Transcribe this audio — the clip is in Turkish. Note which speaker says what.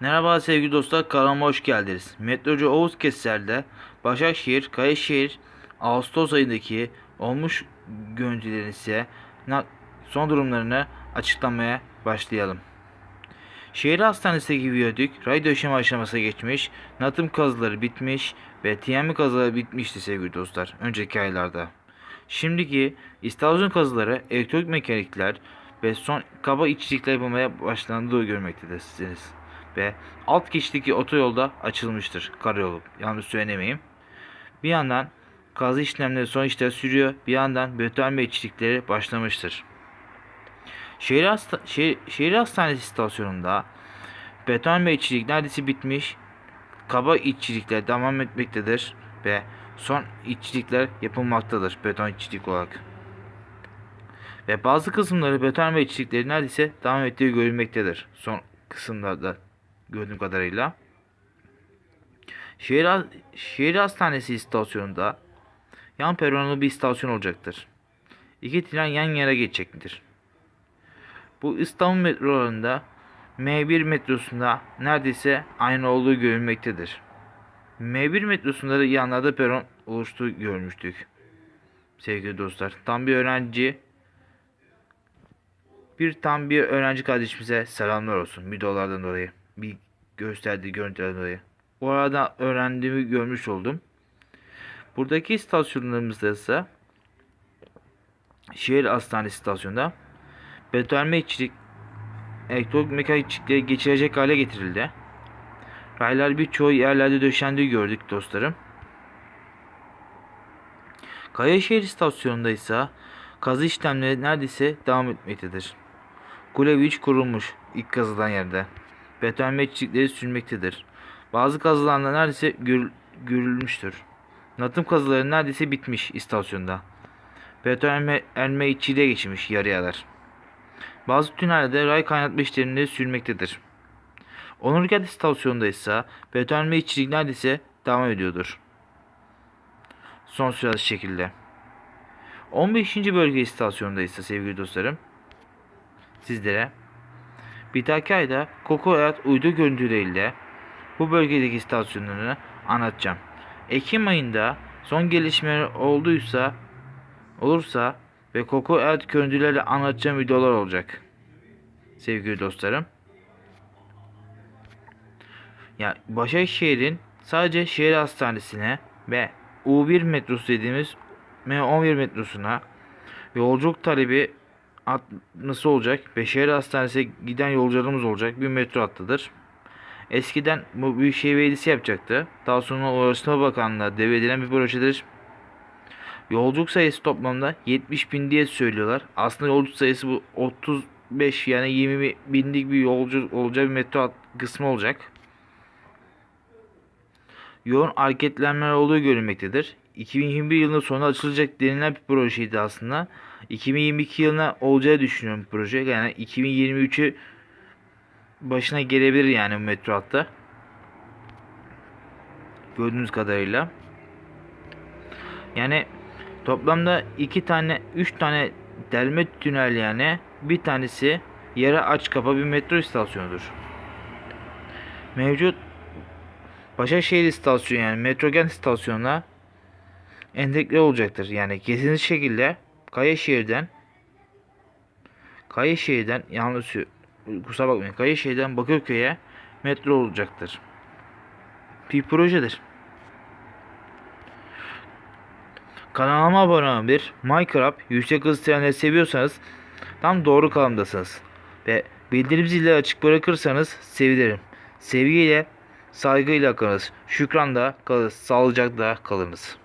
Speaker 1: Merhaba sevgili dostlar, kanalıma hoş geldiniz. Metrocu Oğuz Keser'de Başakşehir, Kayışehir Ağustos ayındaki olmuş görüntülerin ise son durumlarını açıklamaya başlayalım. Şehir hastanesindeki viyadük ray döşeme aşamasına geçmiş, natım kazıları bitmiş ve TM kazıları bitmişti sevgili dostlar önceki aylarda. Şimdiki istasyon kazıları elektronik mekanikler ve son kaba içlikler yapılmaya başlandığı görmektedesiniz. Ve alt geçişteki otoyolda açılmıştır karayolu. Yanlış söylemeyeyim. Bir yandan kazı işlemleri son işler sürüyor. Bir yandan beton ve içlikleri başlamıştır. Şehir, hasta şehir, şehir hastanesi istasyonunda beton ve neredeyse bitmiş. Kaba içlikler devam etmektedir ve son içlikler yapılmaktadır beton içlik olarak. Ve bazı kısımları beton ve içlikleri neredeyse devam ettiği görülmektedir. Son kısımlarda gördüğüm kadarıyla. Şehir, şehir hastanesi istasyonunda yan peronlu bir istasyon olacaktır. İki tren yan yana geçecektir. Bu İstanbul metrolarında M1 metrosunda neredeyse aynı olduğu görülmektedir. M1 metrosunda da yanlarda peron oluştuğu görmüştük. Sevgili dostlar, tam bir öğrenci bir tam bir öğrenci kardeşimize selamlar olsun videolardan dolayı. Bir gösterdiği görüntülerden dolayı. O öğrendiğimi görmüş oldum. Buradaki istasyonlarımızda ise şehir hastanesi istasyonunda betonarme içlik elektronik mekanik içlikleri geçirecek hale getirildi. Raylar birçoğu yerlerde döşendiği gördük dostlarım. Kayaşehir istasyonunda ise kazı işlemleri neredeyse devam etmektedir. Kule 3 kurulmuş ilk kazılan yerde. Beton ve çiçekleri sürmektedir. Bazı kazılarında neredeyse gör, görülmüştür. Natım kazıları neredeyse bitmiş istasyonda. Beton erme, erme içiyle geçmiş yarıyalar. Bazı tünellerde ray kaynatma işlemleri sürmektedir. Onurgat istasyonunda ise beton erme içilik neredeyse devam ediyordur. Son sırası şekilde. 15. bölge istasyonunda ise sevgili dostlarım sizlere bir dahaki ayda Koko Hayat uydu görüntüleriyle bu bölgedeki istasyonlarını anlatacağım. Ekim ayında son gelişmeler olduysa olursa ve Koko Hayat görüntülerle anlatacağım videolar olacak. Sevgili dostlarım. Ya Başakşehir'in sadece şehir hastanesine ve U1 metrosu dediğimiz M11 metrosuna yolculuk talebi at nasıl olacak? Ve şehir hastanesine giden yolcularımız olacak bir metro hattıdır. Eskiden bu Büyükşehir Belediyesi yapacaktı. Daha sonra Ulaştırma Bakanlığı devredilen bir projedir. Yolculuk sayısı toplamda 70 bin diye söylüyorlar. Aslında yolculuk sayısı bu 35 yani 20 binlik bir yolcu olacağı bir metro kısmı olacak. Yoğun hareketlenmeler olduğu görülmektedir. 2021 yılında sonunda açılacak denilen bir projeydi aslında. 2022 yılına olacağı düşünüyorum proje. Yani 2023'ü başına gelebilir yani metro hattı. Gördüğünüz kadarıyla. Yani toplamda iki tane, üç tane delme tünel yani bir tanesi yere aç kapa bir metro istasyonudur. Mevcut Başakşehir istasyonu yani Metrogen istasyonuna entegre olacaktır. Yani kesinlikle şekilde Kayaşehir'den Kayaşehir'den yanlış kusura bakmayın Kayaşehir'den Bakırköy'e metro olacaktır. Bir projedir. Kanalıma abone olun bir Minecraft yüksek hız trenleri seviyorsanız tam doğru kanaldasınız. Ve bildirim zilleri açık bırakırsanız sevinirim. Sevgiyle, saygıyla kalınız. Şükran da kalınız. Sağlıcakla kalınız.